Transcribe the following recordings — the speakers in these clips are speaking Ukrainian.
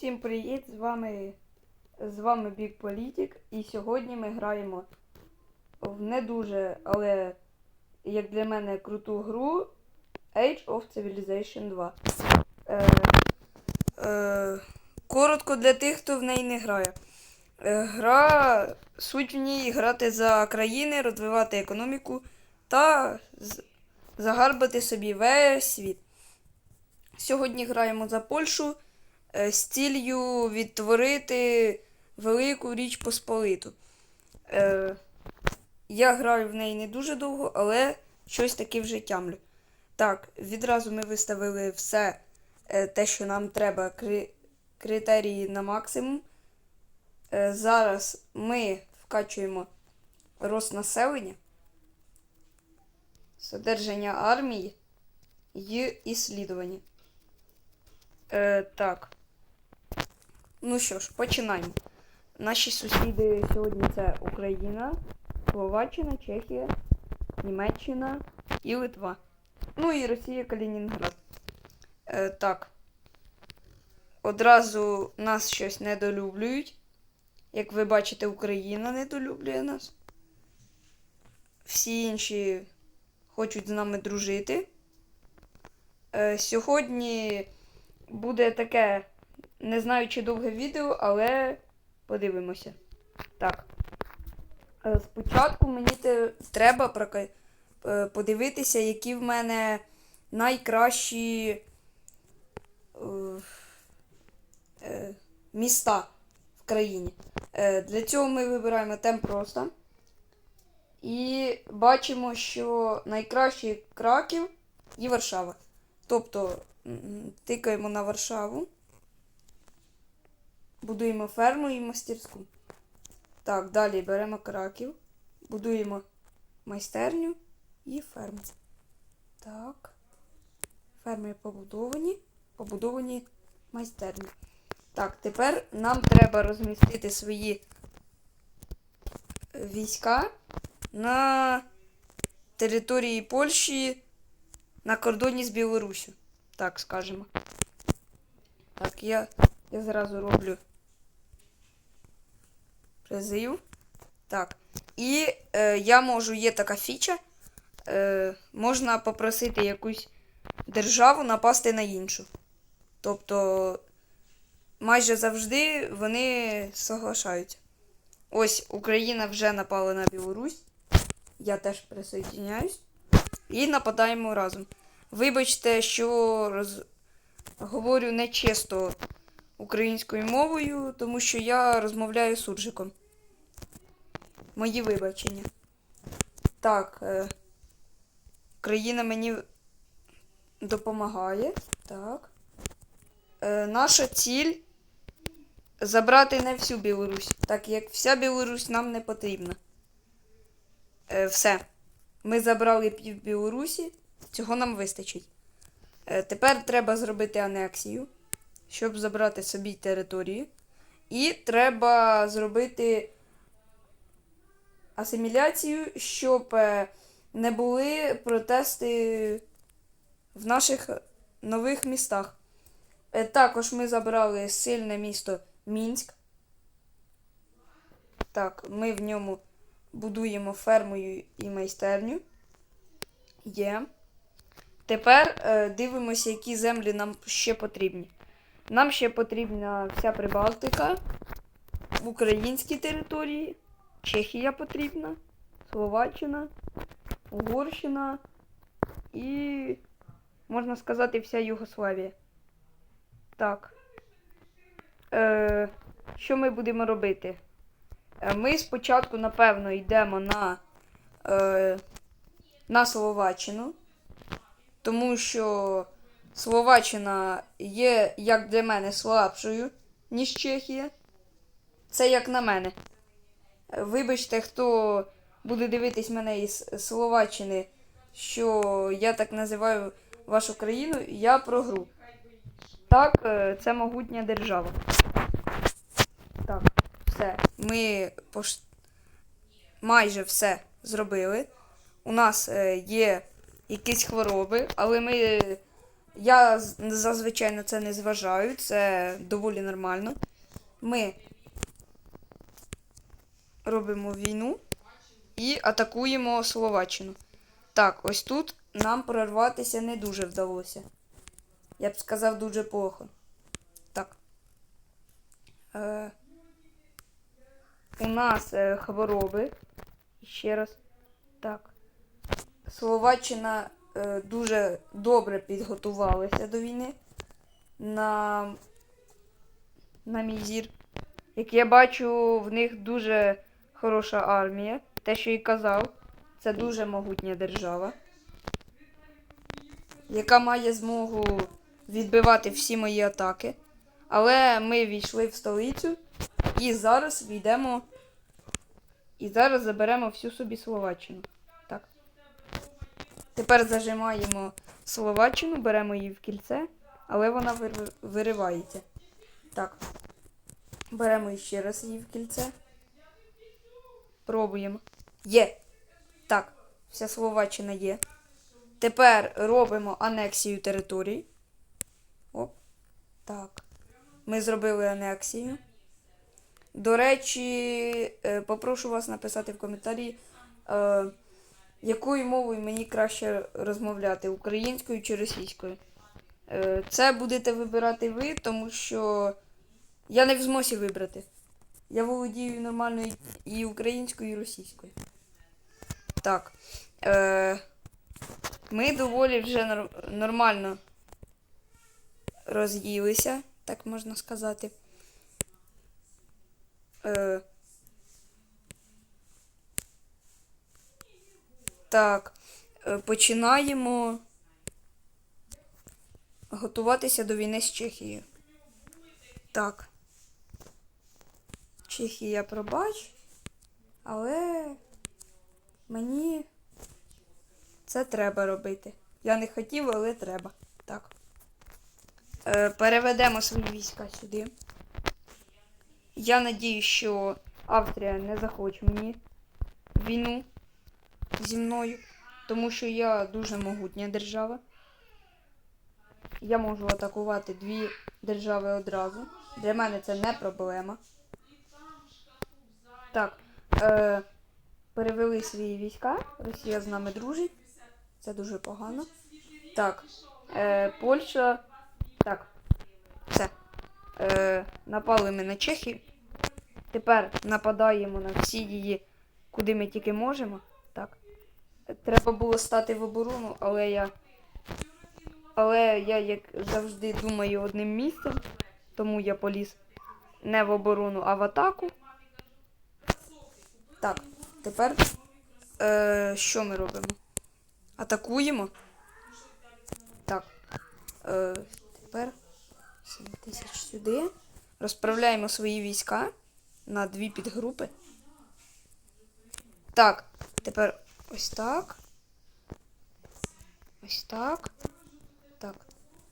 Всім привіт! З вами з вами Big Politic і сьогодні ми граємо в не дуже, але як для мене круту гру Age of Civilization 2. Е, е, коротко для тих, хто в неї не грає. Е, гра суть в ній грати за країни, розвивати економіку та загарбати собі весь світ. Сьогодні граємо за Польщу з ціллю відтворити велику річ Посполиту. Е, я граю в неї не дуже довго, але щось таки вже тямлю. Так, відразу ми виставили все е, те, що нам треба, кри- критерії на максимум. Е, зараз ми вкачуємо рост населення, содержання армії і іслідування. Е, так. Ну що ж, починаємо. Наші сусіди сьогодні це Україна, Словаччина, Чехія, Німеччина і Литва. Ну і Росія, Калінінград. Е, так. Одразу нас щось недолюблюють. Як ви бачите, Україна недолюблює нас. Всі інші хочуть з нами дружити. Е, сьогодні буде таке, не знаю, чи довге відео, але подивимося. Так. Е, Спочатку мені треба е, подивитися, які в мене найкращі е, міста в країні. Для цього ми вибираємо темп просто. І бачимо, що найкращий Краків і Варшава. Тобто тикаємо на Варшаву. Будуємо ферму і мастерську. Так, далі беремо Краків. Будуємо майстерню і ферму. Так. Ферми побудовані. Побудовані майстерні. Так, тепер нам треба розмістити свої війська на території Польщі на кордоні з Білоруссю. Так скажемо. Так, я, я зразу роблю призив. Так. І е, я можу, є така фіча. Е, можна попросити якусь державу напасти на іншу. Тобто майже завжди вони соглашаються. Ось Україна вже напала на Білорусь. Я теж присоединяюсь. І нападаємо разом. Вибачте, що роз... говорю нечисто українською мовою, тому що я розмовляю з суржиком. Мої вибачення. Так. Е... Країна мені допомагає. Так. Е, наша ціль забрати не всю Білорусь, так як вся Білорусь нам не потрібна. Е, все. Ми забрали пів Білорусі, цього нам вистачить. Е, тепер треба зробити анексію, щоб забрати собі територію. І треба зробити асиміляцію, щоб е, не були протести в наших нових містах. Е, Також ми забрали сильне місто Мінськ. Так, ми в ньому будуємо ферму і майстерню. Є. Тепер е, дивимося, які землі нам ще потрібні. Нам ще потрібна вся Прибалтика, українські території, Чехія потрібна, Словаччина, Угорщина і, можна сказати, вся Югославія. Так. Е, що ми будемо робити? Е, Ми спочатку, напевно, йдемо на, е, на Словаччину, тому що Словаччина є, як для мене, слабшою, ніж Чехія. Це як на мене. Е, Вибачте, хто буде дивитись мене із Словаччини, що я так називаю вашу країну, я про гру. Так, е, це могутня держава. Так, все. Ми пош... майже все зробили. У нас е, є якісь хвороби, але ми Я зазвичай на це не зважаю, це доволі нормально. Ми робимо війну і атакуємо Словаччину. Так, ось тут нам прорватися не дуже вдалося. Я б сказав дуже плохо. Так. Е, у нас е, хвороби. Ще раз. Так. Словаччина е, дуже добре підготувалася до війни. На, на мій зір. Як я бачу, в них дуже хороша армія. Те, що і казав, це дуже могутня держава, яка має змогу відбивати всі мої атаки. Але ми війшли в столицю і зараз війдемо. І зараз заберемо всю собі Словаччину. Так. Тепер зажимаємо Словаччину, беремо її в кільце, але вона вир- виривається. Так. Беремо ще раз її в кільце. Пробуємо. Є. Так, вся Словаччина є. Тепер робимо анексію територій. Оп. Так. Ми зробили анексію. До речі, е, попрошу вас написати в коментарі, е, якою мовою мені краще розмовляти українською чи російською. Е, Це будете вибирати ви, тому що я не в змозі вибрати. Я володію нормальною і українською, і російською. Так. Е, Ми доволі вже нор- нормально роз'їлися, так можна сказати. Е, так. Е, починаємо готуватися до війни з Чехією. Так. Чехія пробач, але мені це треба робити. Я не хотів, але треба. Так. Е, переведемо свої війська сюди. Я надію, що Австрія не захоче мені війну зі мною, тому що я дуже могутня держава. Я можу атакувати дві держави одразу. Для мене це не проблема. Так, е, перевели свої війська. Росія з нами дружить. Це дуже погано. Так, е, Польща. Так, все. Е, напали ми на Чехію. Тепер нападаємо на всі її, куди ми тільки можемо. Так. Треба було стати в оборону, але я. Але я, як завжди, думаю одним місцем, тому я поліз не в оборону, а в атаку. Так, тепер е, що ми робимо? Атакуємо. Так. Е, тепер 7 тисяч сюди. Розправляємо свої війська на дві підгрупи. Так, тепер ось так. Ось так. Так.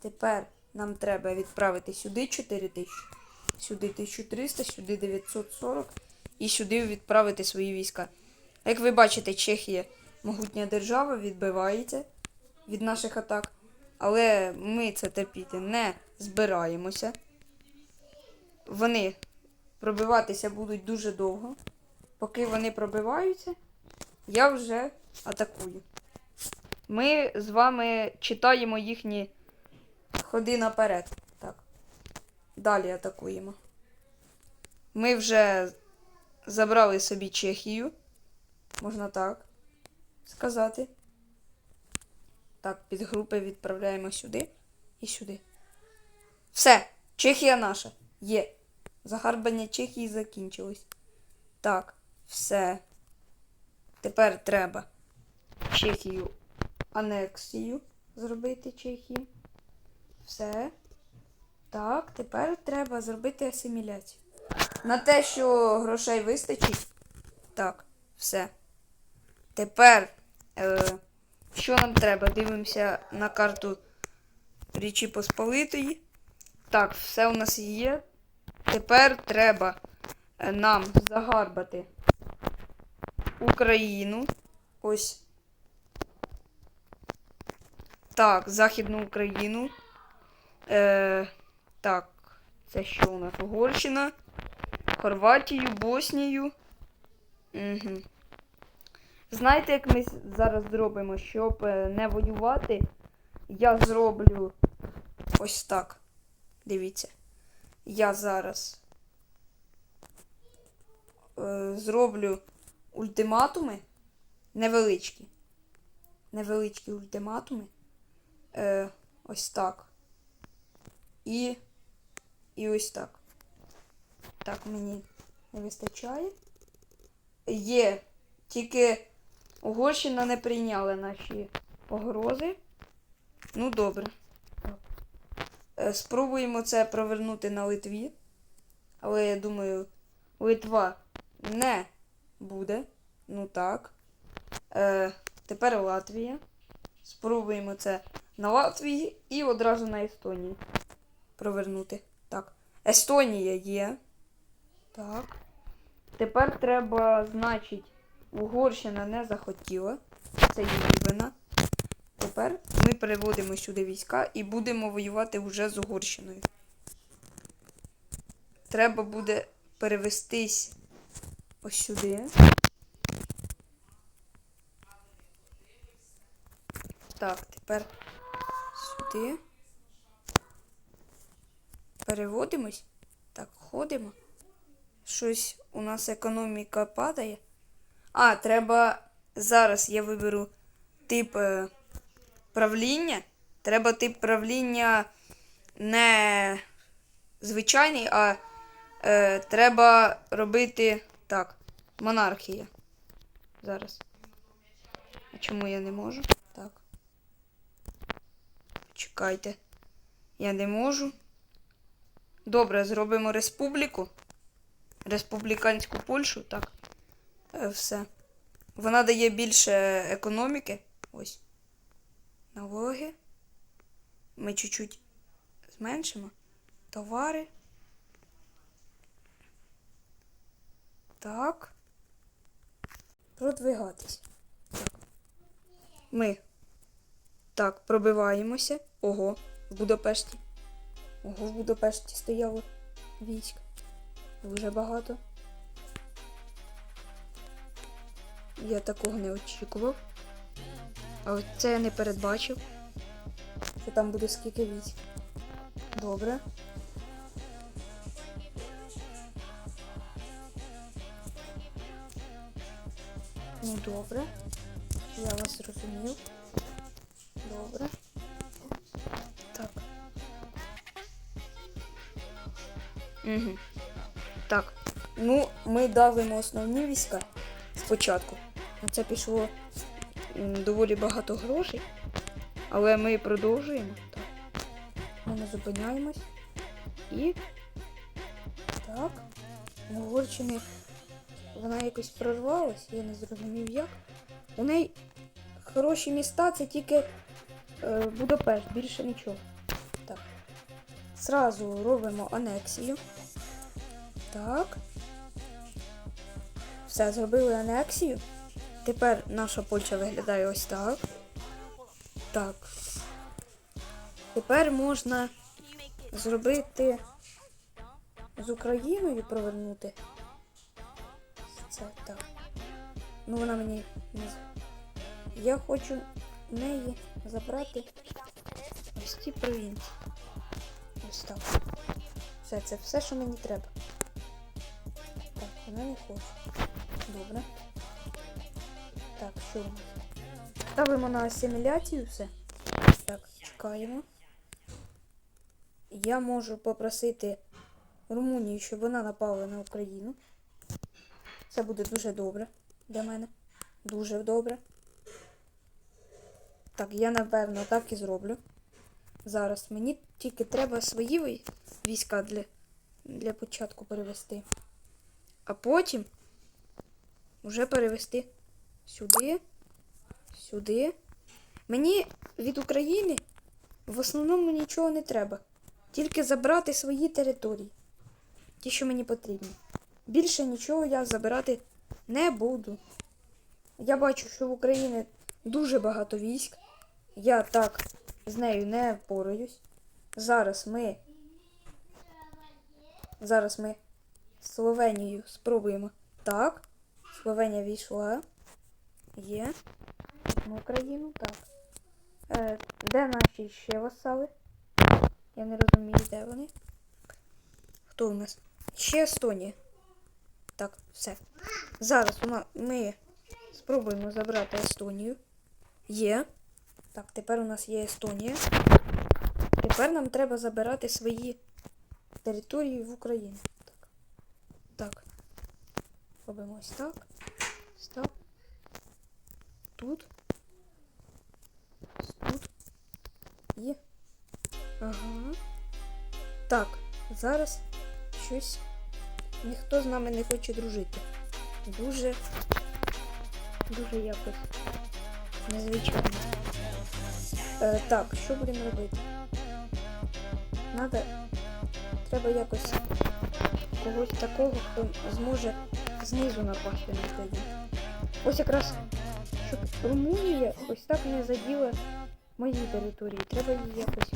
Тепер нам треба відправити сюди 4 тисячі, сюди 1300, сюди 940 і сюди відправити свої війська. Як ви бачите, Чехія могутня держава, відбивається від наших атак. Але ми це терпіти не збираємося. Вони пробиватися будуть дуже довго. Поки вони пробиваються, я вже атакую. Ми з вами читаємо їхні ходи наперед. Так. Далі атакуємо. Ми вже забрали собі Чехію. Можна так сказати. Так, підгрупи відправляємо сюди і сюди. Все, Чехія наша. Є. Загарбання Чехії закінчилось. Так, все. Тепер треба Чехію анексію зробити Чехії. Все. Так, тепер треба зробити асиміляцію. На те, що грошей вистачить. Так, все. Тепер, е, що нам треба? Дивимося на карту Річі Посполитої. Так, все у нас є. Тепер треба е, нам загарбати Україну. Ось. Так, Західну Україну. Е, так, це що у нас? Угорщина, Хорватію, Боснію. Угу. Знаєте, як ми зараз зробимо, щоб е, не воювати? Я зроблю ось так. Дивіться. Я зараз е, зроблю ультиматуми невеличкі. Невеличкі ультиматуми. Е, ось так. І. І ось так. Так, мені не вистачає. Є. Тільки Угорщина не прийняла наші погрози. Ну, добре. Е, Спробуємо це провернути на Литві. Але я думаю, Литва не буде. Ну так. Е, тепер Латвія. Спробуємо це на Латвії і одразу на Естонію. Провернути. Так. Естонія є. Так. Тепер треба, значить, Угорщина не захотіла. Це її вина. Тепер ми переводимо сюди війська і будемо воювати вже з Угорщиною. Треба буде перевестись ось сюди. Так, тепер сюди. Переводимось. Так, ходимо. Щось у нас економіка падає. А, треба. Зараз я виберу тип е, правління. Треба тип правління не звичайний, а е, треба робити так. Монархія. Зараз. А чому я не можу? Так. Чекайте. Я не можу. Добре, зробимо республіку. Республіканську Польщу, так. Е, все. Вона дає більше економіки. Ось. Налоги. Ми чуть-чуть зменшимо. Товари. Так. Продвигатись. Так. Ми. Так, пробиваємося. Ого, в Будапешті. Ого, в Будапешті стояло військ. Дуже багато. Я такого не очікував. А це я не передбачив. Що там буде скільки військ. Добре. Ну добре. Я вас зрозумів. Добре. Так. Угу. Так. Ну, ми давимо основні війська спочатку. На це пішло доволі багато грошей. Але ми продовжуємо. Так. Ми не зупиняємось. І. Так. Угорщини вона якось прорвалась, я не зрозумів як. У неї хороші міста, це тільки е, Будапешт, більше нічого. Так. Зразу робимо анексію. Так. Все, зробили анексію. Тепер наша Польща виглядає ось так. Так. Тепер можна зробити з Україною провернути. Це так. Ну вона мені не Я хочу в неї забрати ось ці провінції. Ось так. Все, це все, що мені треба. Вона не хоче. Добре. Так, що? Ставимо на асиміляцію все. Так, чекаємо. Я можу попросити Румунію, щоб вона напала на Україну. Це буде дуже добре для мене. Дуже добре. Так, я напевно так і зроблю. Зараз мені тільки треба свої війська для, для початку перевести. А потім вже перевести сюди, сюди. Мені від України в основному нічого не треба. Тільки забрати свої території. Ті, що мені потрібні. Більше нічого я забирати не буду. Я бачу, що в Україні дуже багато військ. Я так з нею не впораюсь. Зараз ми. Зараз ми Словенію спробуємо. Так. Словенія війшла. Є. На Україну, так. Е, де наші ще васали? Я не розумію, де вони. Хто у нас? Ще Естонія. Так, все. Зараз ми спробуємо забрати Естонію. Є. Так, тепер у нас є Естонія. Тепер нам треба забирати свої території в Україні. Робимо ось так. Ось так. Тут. Тут. Є. Ага. Так, зараз щось ніхто з нами не хоче дружити. Дуже, дуже якось незвичайно. Е, так, що будемо робити? Надо, треба якось когось такого, хто зможе знизу на Україну. Ось якраз, щоб Румунія ось так не заділа мої території. Треба її якось.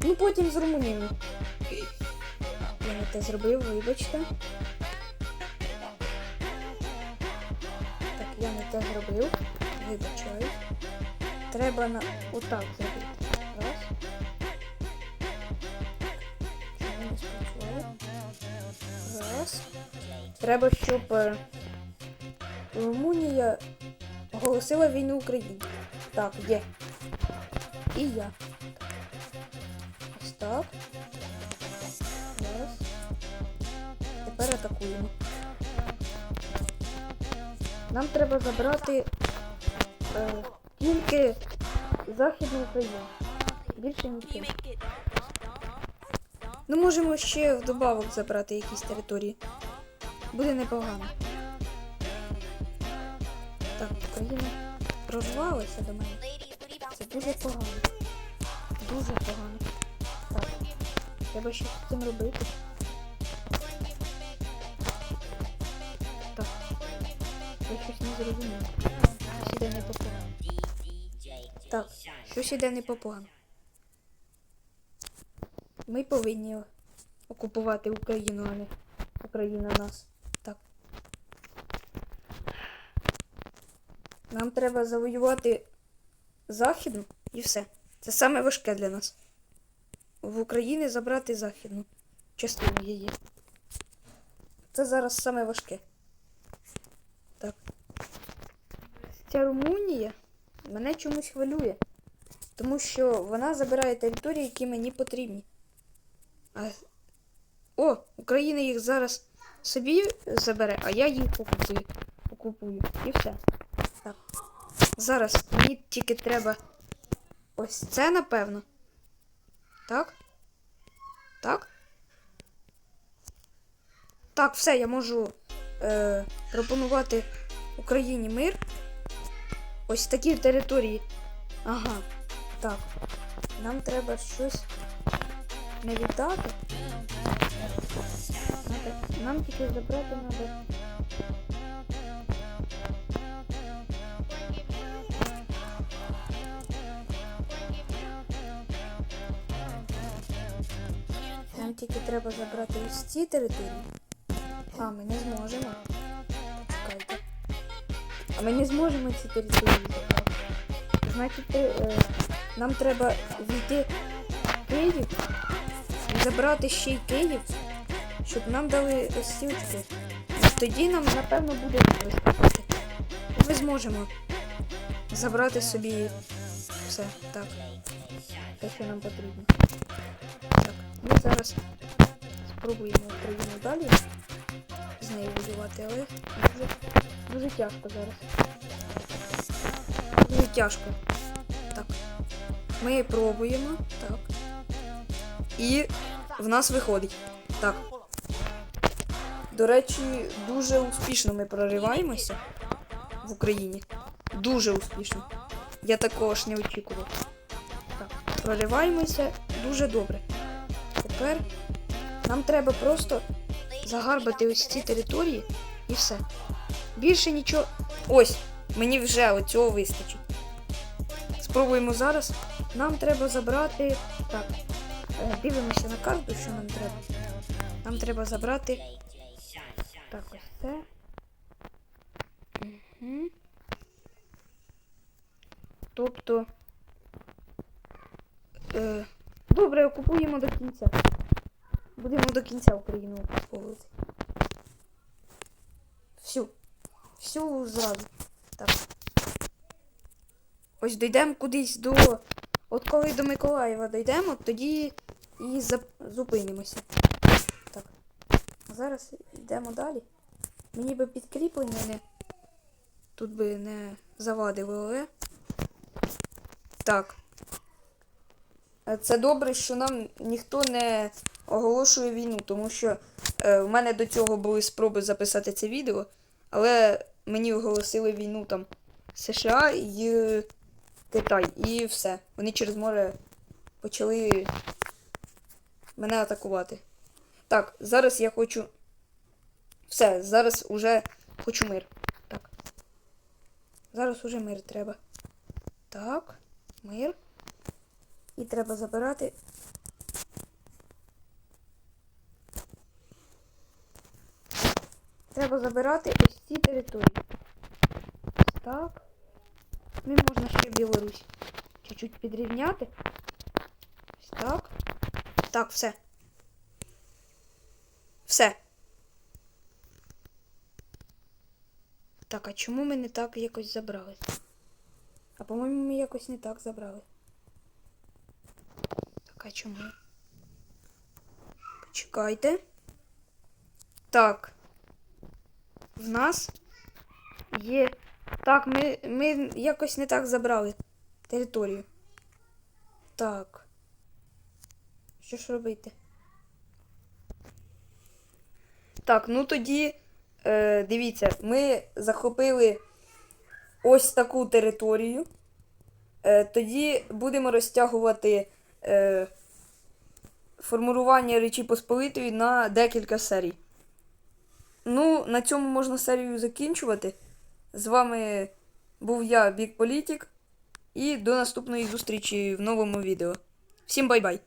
Ну потім з Румунією. Я не те зробив, вибачте. Так, я не те зробив. Вибачаю. Треба на отак зробити. Треба, щоб е, Румунія оголосила війну Україні. Так, є. І я. Ось так. Тепер атакуємо. Нам треба забрати е, тільки Західну Україну. Більше нічого. Ну, можемо ще вдобавок забрати якісь території. Буде непогано. Так, Україна прорвалася до мене. Це дуже погано. Дуже погано. Так. Треба щось з цим робити. Так. Я щось не зрозумів. Щось іде не по плану. Так, щось іде не по плану. Ми повинні окупувати Україну, а не Україна нас. Так. Нам треба завоювати Західну і все. Це саме важке для нас. В Україні забрати західну частину її. Це зараз саме важке. Так. Ця Румунія мене чомусь хвилює. Тому що вона забирає території, які мені потрібні. А... О, Україна їх зараз собі забере, а я їх окупую. І все. Так. Зараз мені тільки треба ось це, напевно. Так? Так? Так, все, я можу е, пропонувати Україні мир. Ось такі території. Ага. Так. Нам треба щось не віддати. Нам тільки забрати треба. Тільки треба забрати ось ці території. А, ми не зможемо. Почекайте. А ми не зможемо ці території забрати. Значить, е, нам треба війти в Київ забрати ще й Київ, щоб нам дали очки. Тоді нам, напевно, буде виступати. Ми зможемо забрати собі все. Так. Те, що нам потрібно. Ми зараз спробуємо Україну далі з нею воювати, але дуже, дуже тяжко зараз. Дуже тяжко. Так. Ми пробуємо. Так. І в нас виходить. Так. До речі, дуже успішно ми прориваємося в Україні. Дуже успішно. Я також не очікував. Так, прориваємося дуже добре. Тепер нам треба просто загарбати ось ці території і все. Більше нічого. Ось, мені вже оцього вистачить. спробуємо зараз. Нам треба забрати. Так. е, Дивимося на карту, що нам треба. Нам треба забрати. Так, ось це. Угу. Тобто. Е, добре, окупуємо до кінця. Будемо до кінця Україну окуповувати. Всю. Всю зразу. Так. Ось дійдемо кудись до. От коли до Миколаєва дійдемо, тоді і зап- зупинимося. Так. Зараз йдемо далі. Мені би підкріплення не. Тут би не завадило, але. Так. Це добре, що нам ніхто не оголошує війну, тому що е, в мене до цього були спроби записати це відео, але мені оголосили війну там США і е, Китай, і все. Вони через море почали мене атакувати. Так, зараз я хочу. Все, зараз уже хочу мир. Так. Зараз уже мир треба. Так, мир. І треба забирати. Треба забирати ось ці території. Ось так. Ну і можна ще Білорусь чуть-чуть підрівняти. Ось так. Так, все. Все. Так, а чому ми не так якось забрали? А по-моєму, ми якось не так забрали. А чому? Почекайте. Так. В нас є. Так, ми, ми якось не так забрали територію. Так. Що ж робити? Так, ну тоді. Е, дивіться, ми захопили ось таку територію. Е, тоді будемо розтягувати е, формулювання Речі Посполитої на декілька серій. Ну, на цьому можна серію закінчувати. З вами був я, Бік Політік, і до наступної зустрічі в новому відео. Всім бай-бай!